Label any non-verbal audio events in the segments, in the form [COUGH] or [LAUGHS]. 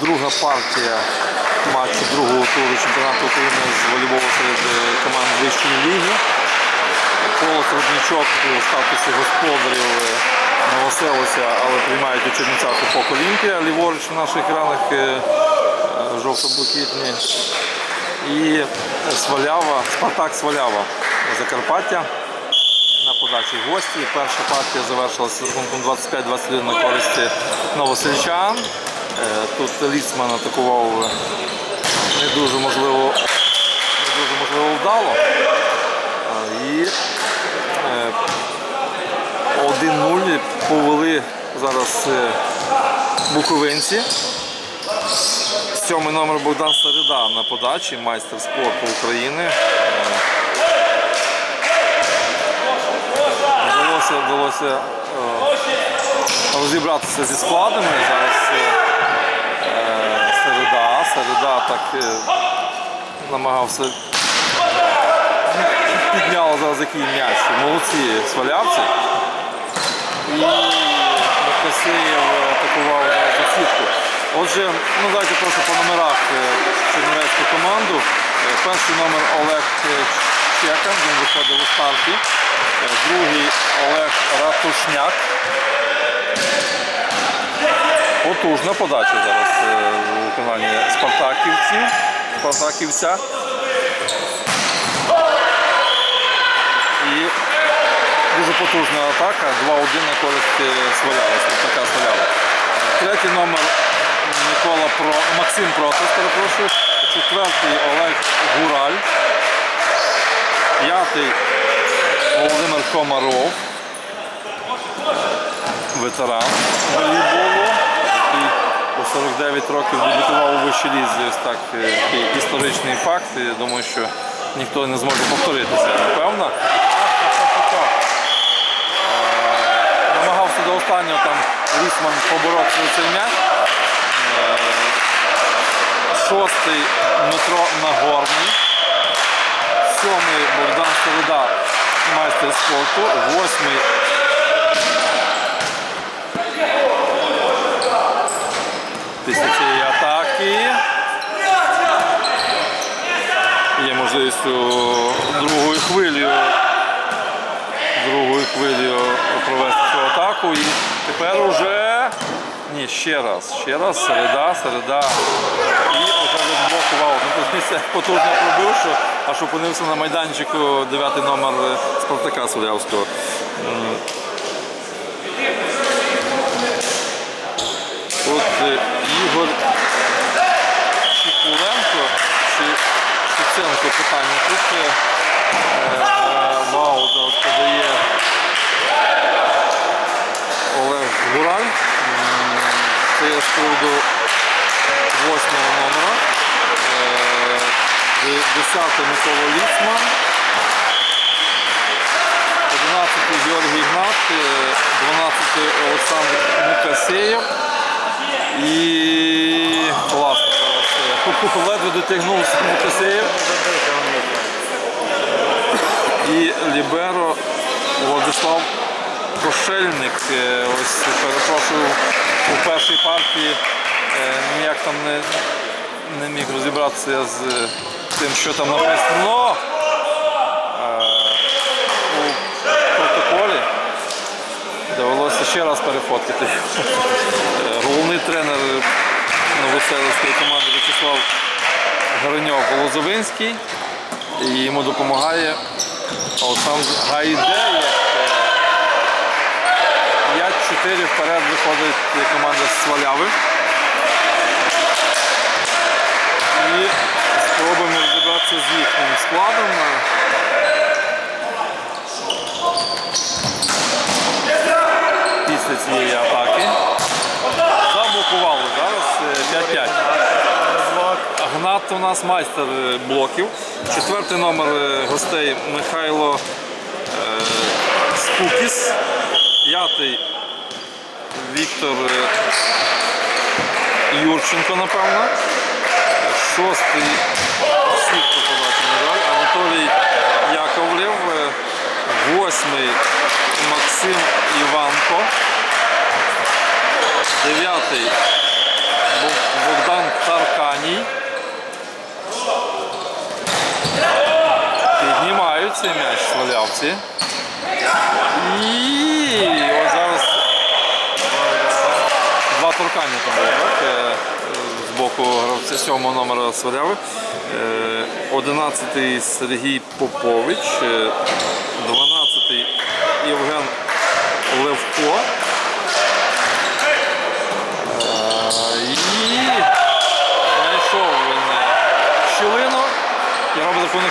друга партія матчу другого туру чемпіонату України з волейболу серед е, команд вищої ліги. Колос Рудничок у статусі господарів е, новоселися, але приймають у Чернівцях УПОК Олімпія. Ліворуч на наших екранах е, жовто-блакитні. І Свалява, Спартак Свалява Закарпаття на подачі гості. Перша партія завершилася з рахунком 25-21 на користь новосельчан. Е, Тут Ліцман атакував не дуже можливо, не дуже можливо вдало. І е, 1-0 повели зараз е, буковинці. Сьомий номер Богдан Середа на подачі, майстер спорту України. Е, Вдалося, вдалося е, розібратися зі складами. Зараз е, е, середа. Так е, намагався. Підняв зараз який м'яч. Молодці свалявці. І Микасеєв атакував зараз за сітку. Отже, ну давайте просто по номерах е, чернівецьку команду. Е, Перший номер Олег е, Чекан, він виходив у. Е, Другий Олег Ратушняк. Потужна подача зараз е, у виконанні спартаківців. Спартаківця. І дуже потужна атака. 2-1 на користь е, Свалява, Спартака Свалява. Третій номер Микола Про... Максим Протас, перепрошую. Четвертий Олег Гураль. П'ятий Володимир Комаров. Ветеран волейболу, 49 років дебютував у вищій лізі. Так е, такий історичний факт. Я думаю, що ніхто не зможе повторитися, напевно. Е, Намагався до останнього там Лісман поборотися цей м'яч. Е, Шостий Дмитро Нагорний. Сьомий Богдан Середа, майстер спорту. Восьмий цієї атаки. Є можливість другою хвилею, другою хвилею провести цю атаку. І тепер уже ні, ще раз, ще раз, середа, середа. І вже відблокував. Ну, подивіться, потужно пробив, що аж опинився на майданчику дев'ятий номер Спартака Солявського. М. Тут е, Ігор Чікуленко чи Шевченко питання тут. е, е, зараз подає Олег Гураль. Це з приводу восьмого номера. Е, де- Десятий Микола Ліцман. 11 Георгій Гнат, е, 12 Олександр Мукасеєв. І класно зараз. Ледве дотягнувся Мукасеєв. І Ліберо Владислав Кошельник. е, Ось перепрошую у першій партії е, ніяк там не, не міг розібратися з е, тим, що там написано. Е, У протоколі довелося ще раз перефоткати. Е, Головний тренер новоселицької команди Вячеслав Гриньов Лозовинський. І йому допомагає Олександр Гайдеєв. 5-4 вперед виходить команда з Сваляви. І спробуємо розібратися з їхнім складом. Цієї атаки. Заблокували зараз е, 5-5. Гнат у нас майстер е, блоків. Четвертий номер е, гостей Михайло е, Скукіс. П'ятий Віктор е, Юрченко, напевно. Шостий сітко подачі, на жаль, Анатолій Яковлєв. Е, Восьмий Максим Іванко. Дев'ятий Богдан Тарканій. Піднімають цей м'яч валявці. І ось зараз е, два торкання там було. Е, з боку гравця сьомого номера Сваряви. Е, одинадцятий Сергій Попович. Дванадцятий Євген Левко.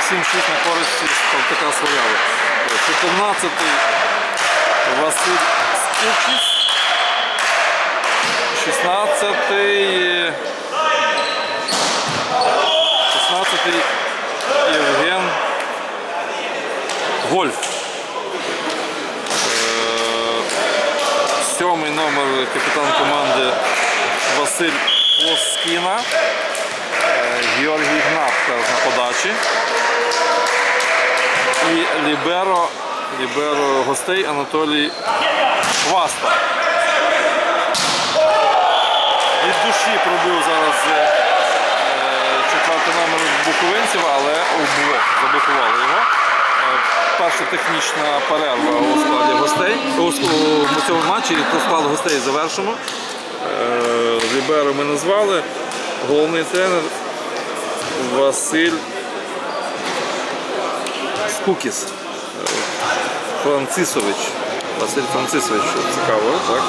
7-6 на користь Спартака Славяви. 14-й Василь Скукіс. 16-й 16-й Євген Гольф. Е, Сьомий номер капітан команди Василь Плоскіна. Е, Георгій Гнатка на подачі. І Ліберо, Ліберо гостей Анатолій Хваста. Від душі пробив зараз е, четвертий номер буковинців, але у блок заблокували його. Е, Перша технічна перерва у складі гостей. У, цьому матчі про склад гостей завершено. Е, Ліберо ми назвали. Головний тренер Василь Скукіс. Е, Францисович. Василь Францисович, цікаво, так?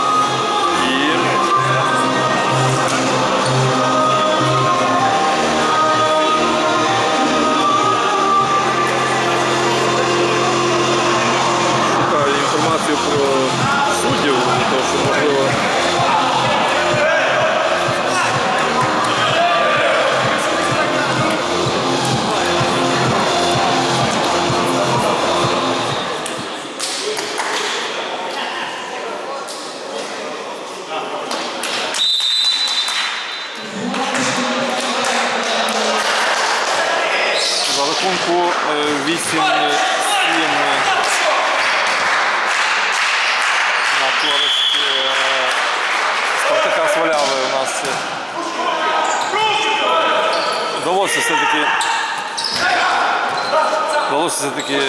Все-таки е,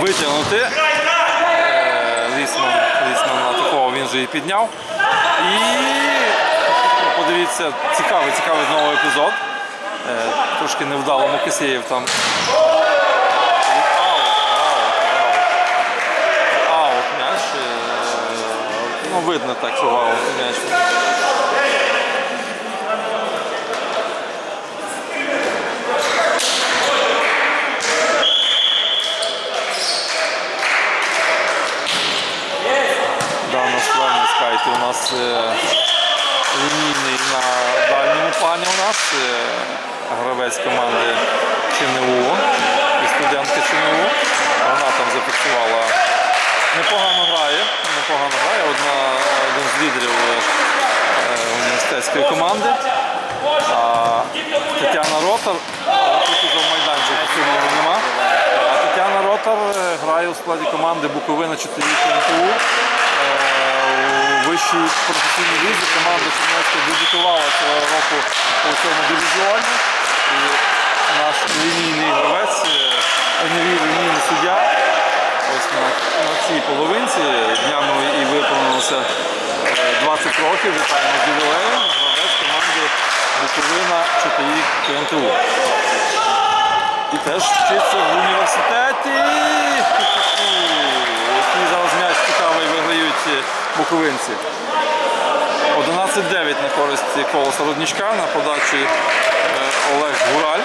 витягнути. Е, Лісман, Лісман атакував, він же і підняв. І подивіться, цікавий, цікавий знову епізод. Е, Трошки невдало Мокисеєв там. Аут, м'яч. Ну, видно так, що аут м'яч. Да, на склад скайті у нас е, лінійний на дальньому плані у нас е, гравець команди ЧНУ і студентка ЧНУ. Вона там зафіксувала непогано грає, непогано грає, одна, один з лідерів е, університетської команди. А Тетяна Ротар, тут уже в майданчику сьогодні нема. А Тетяна Ротар е, грає у складі команди Буковина 4 КНТУ. Е, професійній лізі команда Чернівецька дебютувала цього року у цьому дивізіоні. І наш лінійний гравець, е, лінійний суддя, ось на, на цій половинці днями і виповнилося е, 20 років. Вітаємо з ювілеєм. Гравець команди Буковина ЧТІ КНТУ. І теж вчиться в університеті. Який зараз м'яч цікавий виграють буковинці. 11-9 на користь колоса Роднічка на подачі е, Олег Гураль.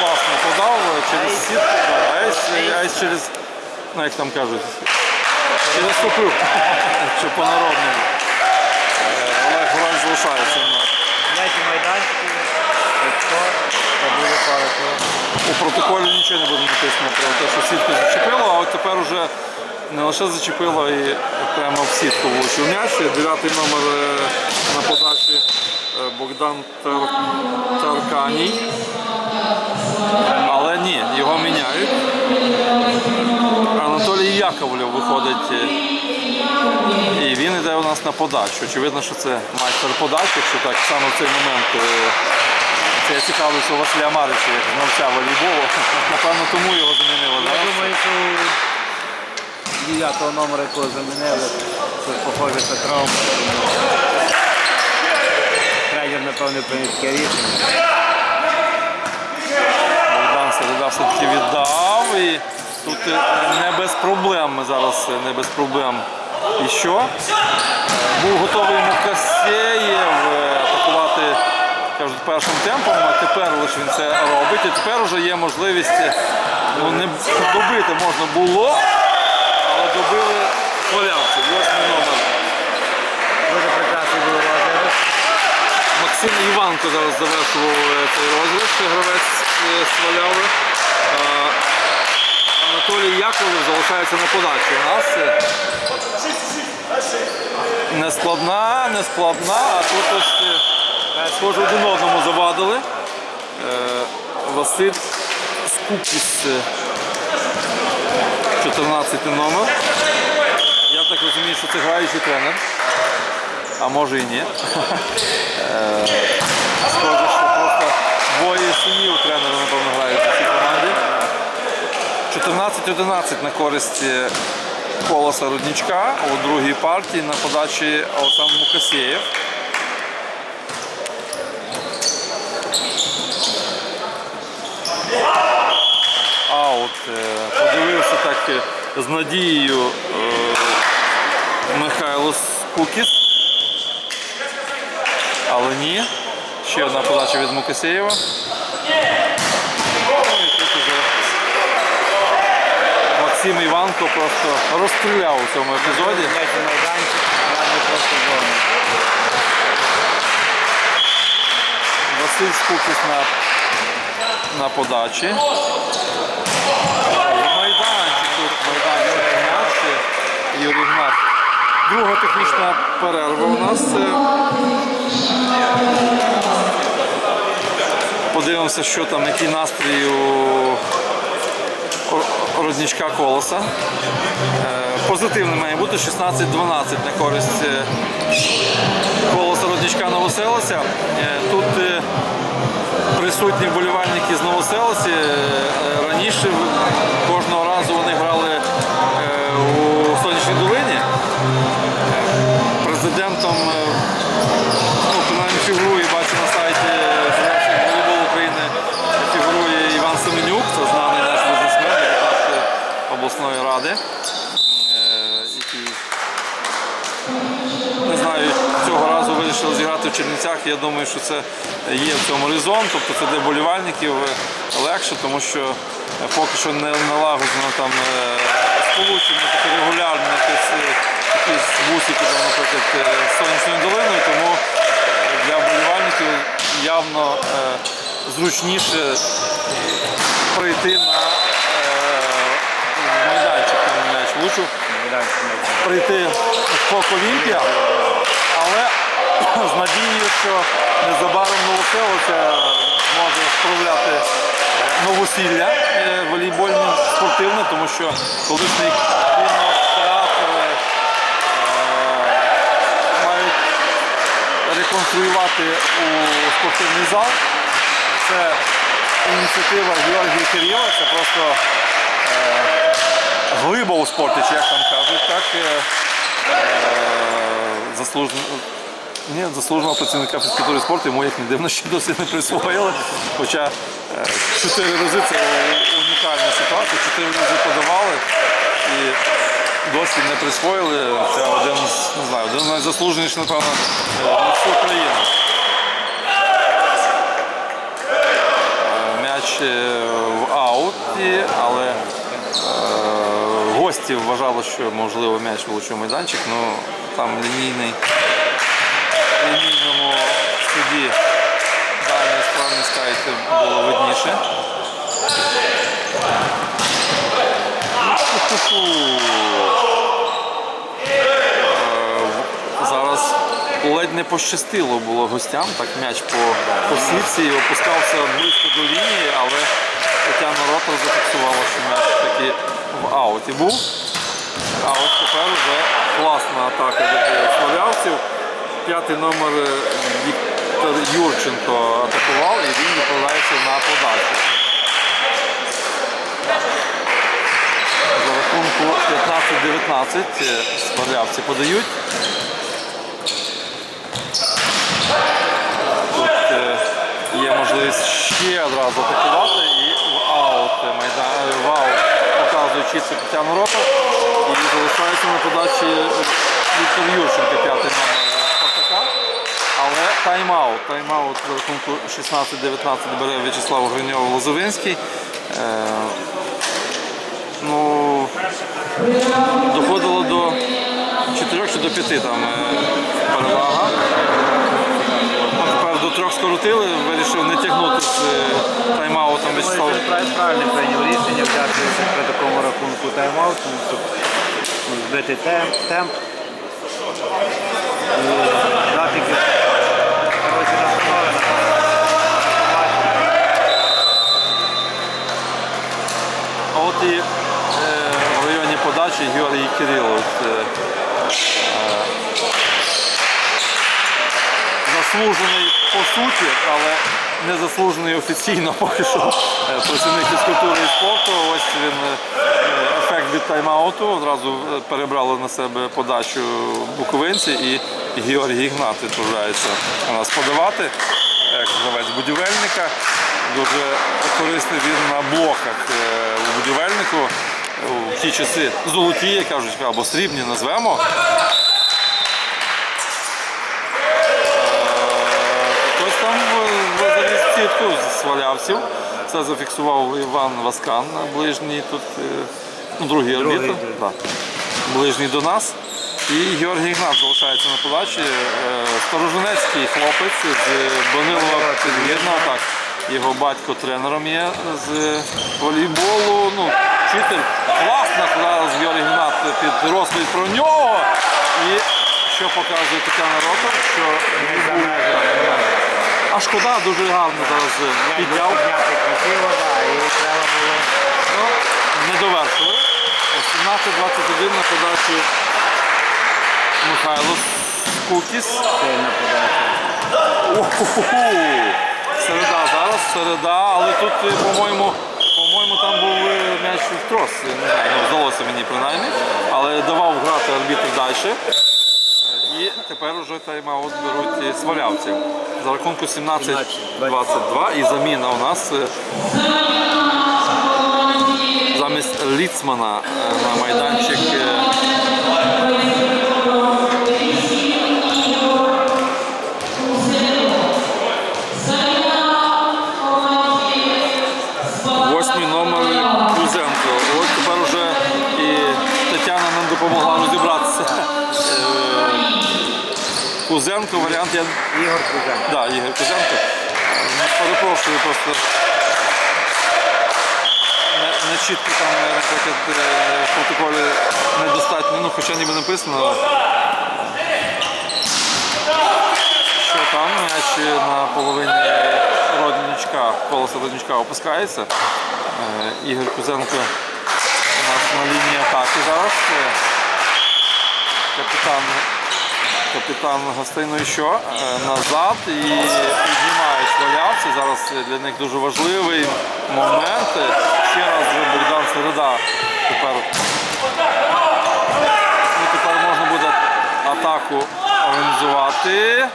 Класно подав е, через сітку, а ось- через, ну як там кажуть, через супруг, чи [LAUGHS] по-народному. Е, Олег Гураль залишається на майданчики, та буде пару У протоколі нічого не буде написано про те, що сітку зачепило, а от тепер уже не лише зачепило і прямо в сітку влучив м'яч. Дев'ятий номер е, на подачі е, Богдан Тар... Тарканій. Але ні, його міняють. Анатолій Яковлев виходить. І він йде у нас на подачу. Очевидно, що це майстер подачі, якщо так саме в цей момент. е, Це я цікавлюся у Василя Марича, як знавця волейболу. [LAUGHS] Напевно, тому його замінили. Я да? думаю, що дев'ятого номера, якого замінили, що похоже Петров. Тренер, напевно, таке рішення. Богдан Середа все-таки віддав. І тут е, не без проблем. Ми зараз е, не без проблем. І що? Був готовий Мукасєєв е, атакувати кажуть, першим темпом, а тепер лише він це робить. І тепер вже є можливість е, ну, не добити можна було, але добили полявці. Восьмий номер. Дуже прекрасний був розіграш. Максим Іванко зараз завершував е, цей розіграш, гравець Сваляви. Анатолій Яковлев залишається на подачі. У нас складна, не складна, а тут ось е, схоже один одному завадили. Е, Василь Скупіс, е, 14 номер. Я так розумію, що це граючий тренер. А може і ні. [LAUGHS] Е, Схоже, що просто двоє синів тренера, напевно, грають у цій команді. 14-11 на користь е, колоса Руднічка у другій партії на подачі Олександр Мукасєєв. Аут. е, Подивився так е, з надією е, Михайло Скукіс. Але ні. Ще одна подача від Мукасєєва. Ну, і тут уже Максим Іванко просто розстріляв у цьому епізоді. Василь Скукіс на, на подачі. Майданчик тут, майданчик. Юрій Гнат. Друга технічна перерва у нас. Подивимося, що там, який настрій у Ро- роднічка колоса. Е, Позитивний має бути 16-12 на користь е, колоса роднічка Новоселиця. Е, Тут присутні вболівальники з Новоселиці. Раніше кожного разу думаю, що це є в цьому резон, тобто це для болівальників е, легше, тому що е, поки що не налагоджено там е, сполучення таке е, якісь бусики, там, наприклад, сонячною долиною, тому для болівальників явно зручніше прийти на майданчик, там Майданчик прийти в Фок Олімпія, але з надією, що незабаром Новоселиця може справляти новосілля е, волейбольне спортивне, тому що колишній кінотеатр е, мають реконструювати у спортивний зал. Це ініціатива Георгія Кирила, це просто глиба у спорті, як там кажуть, так е, е, заслужен... Ні, заслуженого працівника фізкультури спорту, йому як не дивно, ще досі не присвоїли. Хоча е, чотири рази це унікальна ситуація, чотири рази подавали і досі не присвоїли. Це один не знаю, один з найзаслуженіших, напевно, е, на всю країну. Е, М'яч в ауті, але гості вважали, що можливо м'яч влучив майданчик, ну там лінійний лінійному суді дальньої сторони скайти було видніше. Е, Зараз ледь не пощастило було гостям, так м'яч по, по сітці опускався близько до лінії, але Тетяна Ротор зафіксувала, що м'яч таки в ауті був. А ось тепер вже класна атака від славявців. П'ятий номер е, Віктор Юрченко атакував і він відправляється на подачу. За рахунку 15-19 е, славявці подають. Тут е, є можливість ще одразу атакувати і в аут в аут показує Ротов. І залишається на подачі Віктор Юрченко, п'ятий номер. Але тайм-аут. Тайм-аут за рахунку 16-19 бере В'ячеслав Гриньов Лозовинський. Е, ну, доходило до 4 чи до 5 там е, перевага. Тепер до трьох скоротили, вирішив не тягнути з е, тайм-аутом В'ячеслав. Думаю, правильно прийняв рішення взяти при такому рахунку тайм-аут, ну, збити темп, темп. Районі Георгій Кирилов. Е, е, заслужений по суті, але не заслужений офіційно [LAUGHS] поки що е, працівник фізкультури і спорту. Ось він ефект від тайм-ауту. Одразу перебрали на себе подачу буковинці і Георгій Ігнат відправляється нас подавати як гравець будівельника. Дуже корисний він на блоках у будівельнику. В ті часи золоті, як кажуть, або срібні назвемо. Хтось там заліз сітку з свалявців. Це зафіксував Іван Васкан, ближній тут, е, ну, другий арбітр, да, ближній до нас. І Георгій Ігнат залишається на подачі. Е, Сторожинецький хлопець з Банилова Підгірного. Його батько тренером є з волейболу. Ну, вчитель. Класно зараз Георгій Ігнат під розповідь про нього. І що показує Тетяна Ротов, що Не межами. а шкода дуже гарно зараз е, підняв. Підняти красиво, да, і треба було. Ну, не довершили. 17-21 на подачі Михайло Скукіс. Сильна подача. Середа зараз, середа, але тут, по-моєму, по-моєму, там був е, м'яч в трос. Не знаю, ну, здалося мені принаймні. Але давав грати арбітр далі. І тепер вже тайм-аут беруть і. За рахунку 17-22 і заміна у нас е, замість Ліцмана е, на майданчик. Восьмий номер Кузенко. Ось тепер вже і Тетяна нам допомогла розібратися. Е, Кузенко, варіант я. Ігор Кузенко. Да, Ігор Кузенко. Перепрошую просто. Не, не чітко там, наприклад, е, в протоколі недостатньо, ну хоча ніби написано. Що там м'яч на половині родничка, колеса родничка опускається. Е, Ігор Кузенко у нас на лінії атаки зараз. Е, Капітан, капітан гостей, ну що? Е, Назад і піднімають валявці. Зараз для них дуже важливий момент. Ще раз Богдан Середа тепер Ну, тепер можна буде атаку організувати.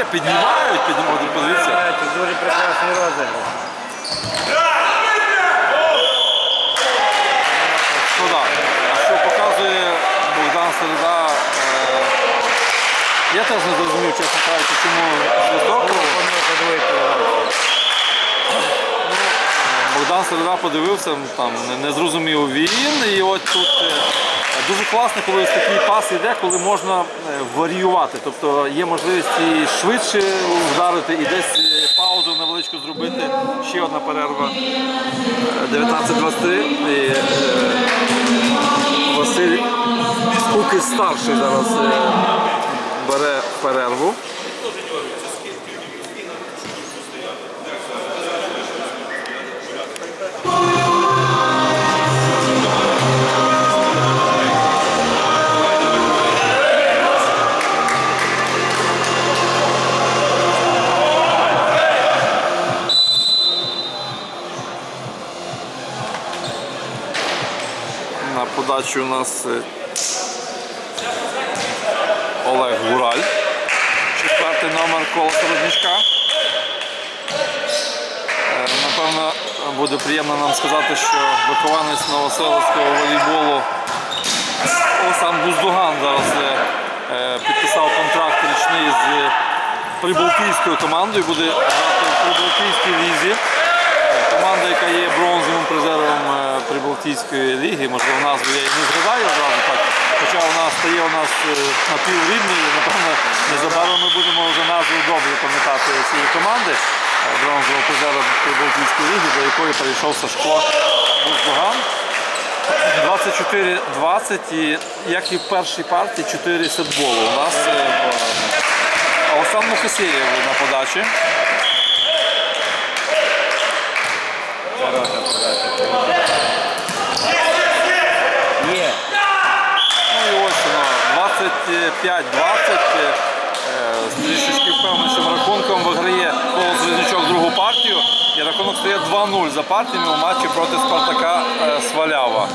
Е, піднімають, піднімають, подивіться. Це дуже прекрасний розіграш. Що да. А що показує Богдан Середа? Е, я теж не зрозумів, чесно кажучи, чому. Помилка другої. Богдан Середа подивився, там не, не зрозумів він. І от тут е, дуже класно, коли ось такий пас йде, коли можна е, варіювати. Тобто є можливість і швидше вдарити, і десь е, паузу невеличку зробити. Ще одна перерва. Е, 19-23. І, е, Василь Кукис старший зараз бере перерву. На подачі у нас е, Олег Гураль. Четвертий номер коло Середнячка. Е, Напевно, буде приємно нам сказати, що вихованець Новоселицького волейболу Олександр Буздуган зараз е, підписав контракт річний з Прибалтійською командою, буде грати в Прибалтійській лізі. Команда, яка є бронзовим призером е, Прибалтійської ліги, можливо, назву я і не згадаю одразу так. Хоча вона стає у нас е, напіврідною, напевно, незабаром ми будемо вже назву добре пам'ятати цієї команди е, бронзового призера Прибалтійської ліги, до якої перейшов Сашко Буздуган. 24-20 і як і в першій партії 4 сетболу. У нас Олександр Мухасєєв на подачі. Хороша подача. Є. Ну і ось воно 25-20. е, З трішечки впевненішим рахунком виграє Колос другу партію. І рахунок стає 2-0 за партіями у матчі проти Спартака е, Свалява.